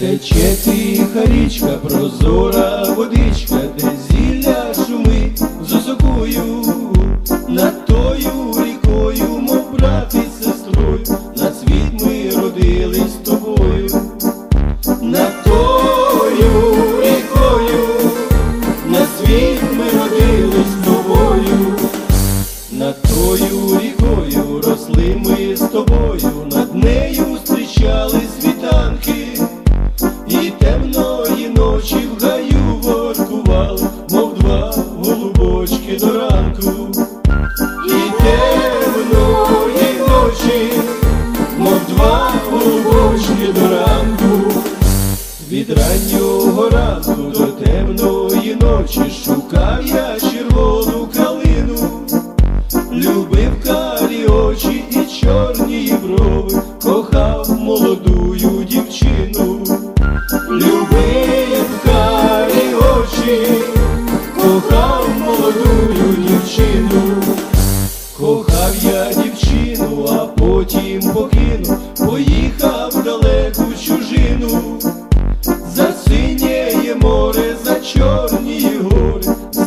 Тече тиха річка, прозора водичка, де зілля шумить з осокою, над тою рікою, мов брат і сестрою, на світ ми родились з тобою, над тою рікою, на світ ми родились з тобою, над тою рікою росли ми Від раннього ранку до темної ночі шукав я червону калину, любив карі очі і чорні брови, кохав молодую дівчину. Любив карі очі, кохав молодую дівчину, кохав я дівчину, а потім покинув,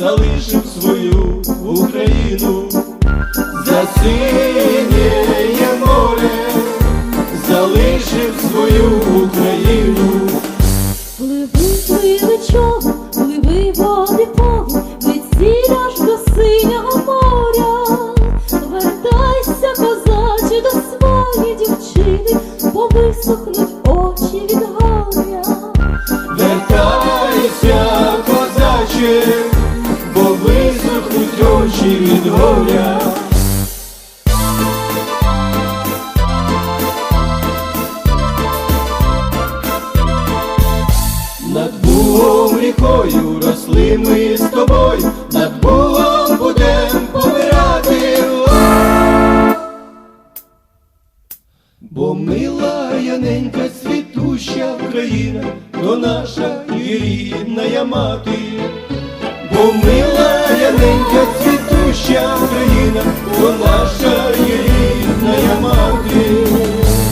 залишив свою Україну, за синєє море, залишив свою Україну. Пливи, пливи човен, пливи води повні, від сіля ж до синього моря. Вертайся, козаче, до своєї дівчини, бо висохнуть від горя. Над Бугом рікою росли ми з тобою, над Бугом будем помирати. Бо мила яненька світуща Україна, то наша і рідна мати. Бо мила яненька світуща Україна, то наша.